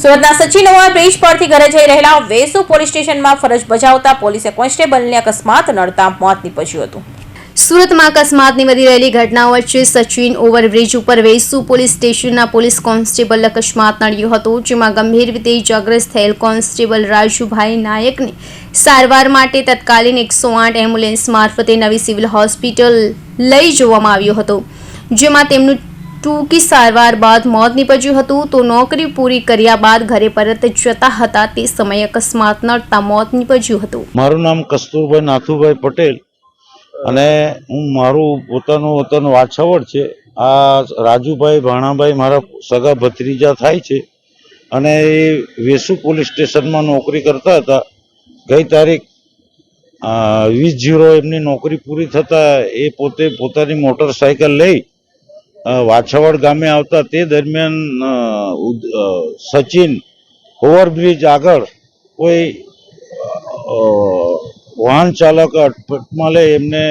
સુરતના Sachin over bridge પરથી ઘરે જઈ રહેલા વેસુ પોલીસ સ્ટેશનમાં ફરજ બજાવતા પોલીસે કોન્સ્ટેબલને અકસ્માત નડતા મોત નીપજ્યું હતું. સુરતમાં અકસ્માતની વધી રહેલી ઘટનાઓ વચ્ચે સચિન ઓવરબ્રિજ ઉપર વેસુ પોલીસ સ્ટેશનના પોલીસ કોન્સ્ટેબલ અકસ્માત નડ્યો હતો, જેમાં ગંભીર રીતે ઇજાગ્રસ્ત થયેલ કોન્સ્ટેબલ રાજુભાઈ નાયકને સારવાર માટે તત્કાલીન એકસો આઠ એમ્બ્યુલન્સ મારફતે નવી સિવિલ હોસ્પિટલ લઈ જવામાં આવ્યો હતો, જેમાં તેમનું ટૂંકી સારવાર બાદ મોત નીપજ્યું હતું. તો નોકરી પૂરી કર્યા બાદ ઘરે પરત જતા હતા. તે સમયે અકસ્માત નડતા મોત નીપજ્યું હતું. મારું નામ કસ્તુરભાઈ નાથુભાઈ પટેલ અને હું મારું પોતાનું વતન વાછાવડ છે. આ રાજુભાઈ ભાણાભાઈ મારા સગા ભત્રીજા થાય છે અને એ વેસુ પોલીસ સ્ટેશનમાં નોકરી કરતા હતા. ગઈ તારીખ વીસ જીરો એમની નોકરી પૂરી થતાં એ પોતે પોતાની મોટરસાયકલ લઈ વાછાવડ ગામે આવતા તે દરમિયાન સચિન ઓવરબ્રિજ આગળ કોઈ વાહન ચાલક અટપટમાં લઈ એમને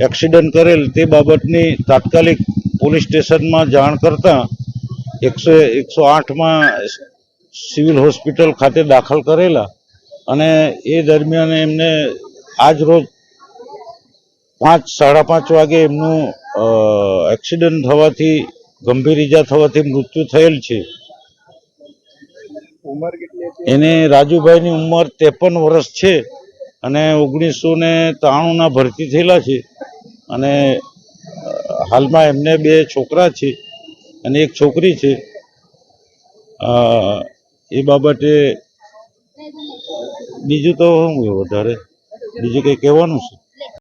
એક્સિડન્ટ કરેલ તે બાબતની તાત્કાલિક પોલીસ સ્ટેશનમાં જાણ કરતા એકસો એકસો આઠમાં સિવિલ હોસ્પિટલ ખાતે દાખલ કરેલા અને એ દરમિયાન એમને આજ રોજ પાંચ સાડા પાંચ વાગે એમનું એક્સિડન્ટ થવાથી ગંભીર ઈજા થવાથી મૃત્યુ થયેલ છે. એને રાજુભાઈની ઉંમર ત્રેપન વર્ષ છે અને ઓગણીસો ને ત્રાણુંના ભરતી થયેલા છે. અને હાલમાં એમને બે છોકરા છે અને એક છોકરી છે. એ બાબતે બીજું તો શું વધારે બીજું કંઈ કહેવાનું છે?